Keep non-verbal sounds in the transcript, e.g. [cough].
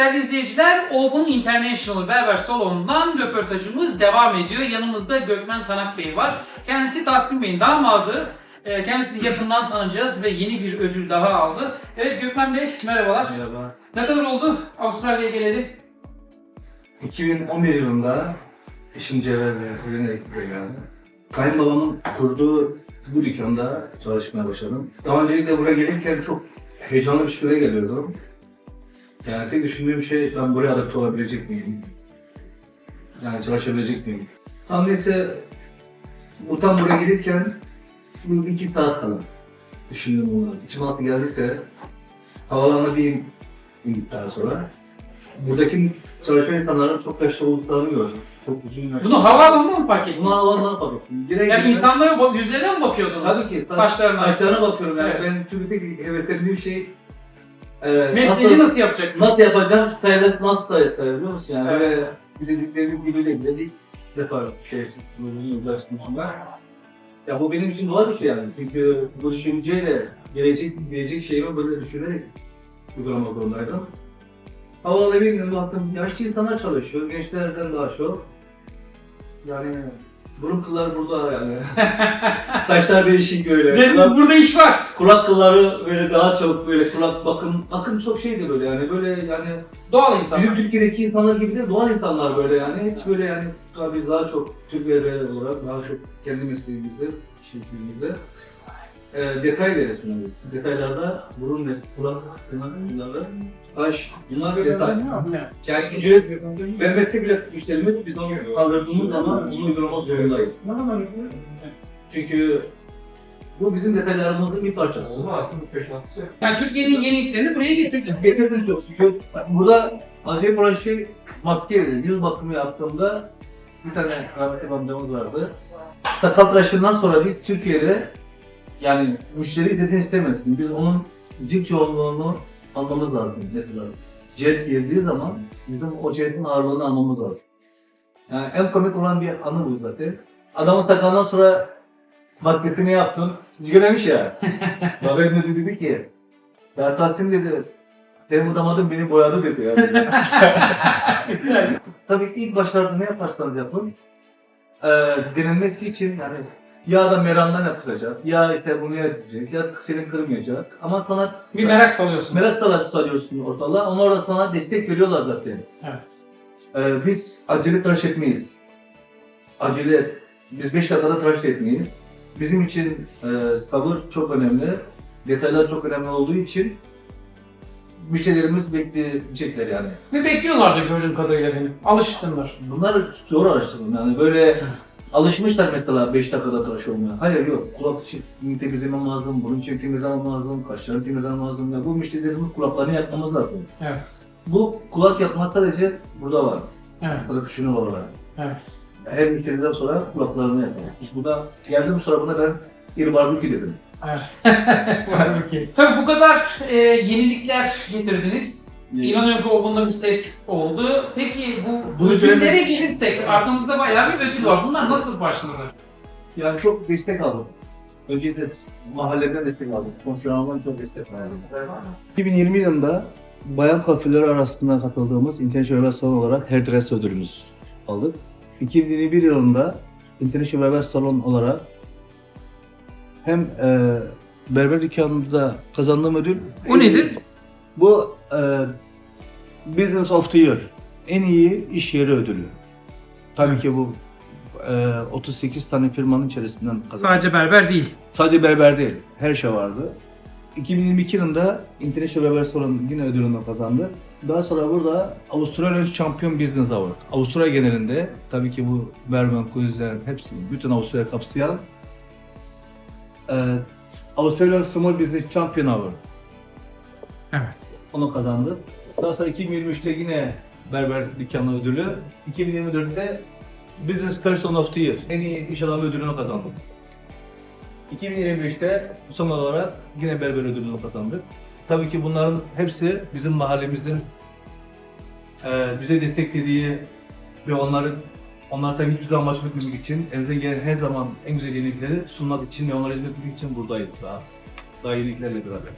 değerli izleyiciler, Open International Berber Salonu'ndan röportajımız devam ediyor. Yanımızda Gökmen Tanak Bey var. Kendisi Tahsin Bey'in damadı. Ee, Kendisini yakından tanıyacağız ve yeni bir ödül daha aldı. Evet Gökmen Bey, merhabalar. Merhaba. Ne kadar oldu Avustralya'ya geleli? 2011 yılında eşim Cevher ve evlenerek buraya geldim. Kayınbabamın kurduğu bu dükkanda çalışmaya başladım. Daha öncelikle buraya gelirken çok heyecanlı bir şekilde geliyordum. Yani tek düşündüğüm şey ben buraya adapte olabilecek miyim? Yani çalışabilecek miyim? Tam neyse bu tam buraya gelirken bu iki saat kala düşündüm bunu. İçime nasıl geldiyse havalarına bir indikten sonra buradaki çalışan insanların çok yaşlı olduklarını gördüm. Çok uzun yaşlı. Bunu havaalanında mı fark ettiniz? Buna havalarına bakıyorum. Direkt Yani insanlara bak- yüzlerine mi bakıyordunuz? Tabii ki. Saç, Saçlarına. saçlarına bakıyorum yani. Evet. Ben Türkiye'deki heveslendiğim şey e, Mesleği nasıl yapacaksınız? nasıl yapacağım? Stylist nasıl stylist biliyor musun? Yani Evet. böyle bildiklerimin diliyle bile ilk defa şey bunu ulaşmışım ben. Ya bu benim için doğal bir şey yani. Çünkü bu düşünceyle gelecek, gelecek şeyimi böyle düşünerek uygulamak zorundaydım. Havalı bir gün baktım yaşlı insanlar çalışıyor, gençlerden daha çok. Yani burun kılları burada yani. [laughs] Saçlar değişik böyle. Kulak, burada iş var. kulak kılları böyle daha çok böyle kulak bakım bakım çok şeydi böyle yani böyle yani Doğal insan. büyük ülkedeki insanlar gibi de doğal insanlar böyle yani hiç böyle yani tabii daha çok Türk olarak daha çok kendi mesleğimizde, şirketimizde e, detay resmimiz. Detaylarda burun ve kulak kılları, kaş bunlar bir detay. Yani ücret vermesi bile müşterimiz biz onu kaldırdığımız zaman onu uygulamak zorundayız. Çünkü bu bizim detaylarımızın bir parçası. Yani Türkiye'nin yeniliklerini buraya getirdiniz. Getirdim çok şükür. Burada acayip olan şey maskeydi. Yüz bakımı yaptığımda bir tane rahmetli amcamız vardı. Sakal tıraşından sonra biz Türkiye'de yani müşteri dizin istemesin. Biz onun cilt yoğunluğunu almamız lazım mesela. Cilt girdiği zaman bizim o cildin ağırlığını almamız lazım. Yani en komik olan bir anı bu zaten. Adamın sakalından sonra maddesini yaptın. Siz göremiş ya. [laughs] Babam ne dedi, ki ya Tahsin dedi senin bu damadın beni boyadı dedi yani. [laughs] Güzel. Tabii ilk başlarda ne yaparsanız yapın e, denilmesi için yani ya da merandan yapılacak, ya işte bunu edecek, ya seni kırmayacak. Ama sana Bir merak salıyorsunuz. merak sanatçısı arıyorsun ortalığa, onlar da sana destek veriyorlar zaten. Evet. E, biz acele tıraş etmeyiz. Acele, biz 5 dakikada tıraş etmeyiz. Bizim için e, sabır çok önemli, detaylar çok önemli olduğu için müşterilerimiz bekleyecekler yani. Ve bekliyorlardı gördüğüm kadarıyla benim. Alışkınlar. Bunlar zor araştırdım yani böyle alışmışlar mesela 5 dakikada tıraş olmaya. Hayır yok kulak için temizlemem lazım, burun için temizlemem lazım, kaşlarını temizlemem lazım. Ya bu müşterilerin kulaklarını yapmamız lazım. Evet. Bu kulak yapmak sadece burada var. Evet. Şunu var. Evet. Her müşteriden sonra kulaklarını yapalım. Biz burada geldiğim sonra buna ben bir barbekü dedim. Halbuki. [laughs] Tabii bu kadar e, yenilikler getirdiniz. İnanıyorum ki o bunda bir ses oldu. Peki bu Bunu ödüllere söylemek- gelirsek arkamızda bayağı bir ödül var. Bunlar nasıl başladı? Yani çok destek aldım. Öncelikle mahalleden destek aldım. Komşularımdan çok destek aldım. 2020 yılında bayan kafeleri arasında katıldığımız International Salon olarak Hairdress ödülümüz aldık. 2021 yılında International Berber Salon olarak hem e, berber dükkanında kazandığım ödül O nedir? Bu e, Business of the Year. En iyi iş yeri ödülü. Tabii ki bu e, 38 tane firmanın içerisinden kazandım. Sadece berber değil. Sadece berber değil, her şey vardı. 2022 yılında International Berber Salon yine ödülünü kazandı. Daha sonra burada Avustralya Champion Business Award. Avustralya genelinde tabii ki bu Berman, Queensland hepsini, bütün Avustralya kapsayan e, Australian Small Business Champion Award. Evet. Onu kazandı. Daha sonra 2023'te yine berber dükkanı ödülü. 2024'te Business Person of the Year. En iyi iş adamı ödülünü kazandım. 2023'te son olarak yine berber ödülünü kazandık. Tabii ki bunların hepsi bizim mahallemizin eee, bize desteklediği ve onların onlar tabii hiçbir zaman maç etmemek için elimizden gelen her zaman en güzel yenilikleri sunmak için ve onlara hizmet etmek için buradayız daha. Daha yeniliklerle beraber.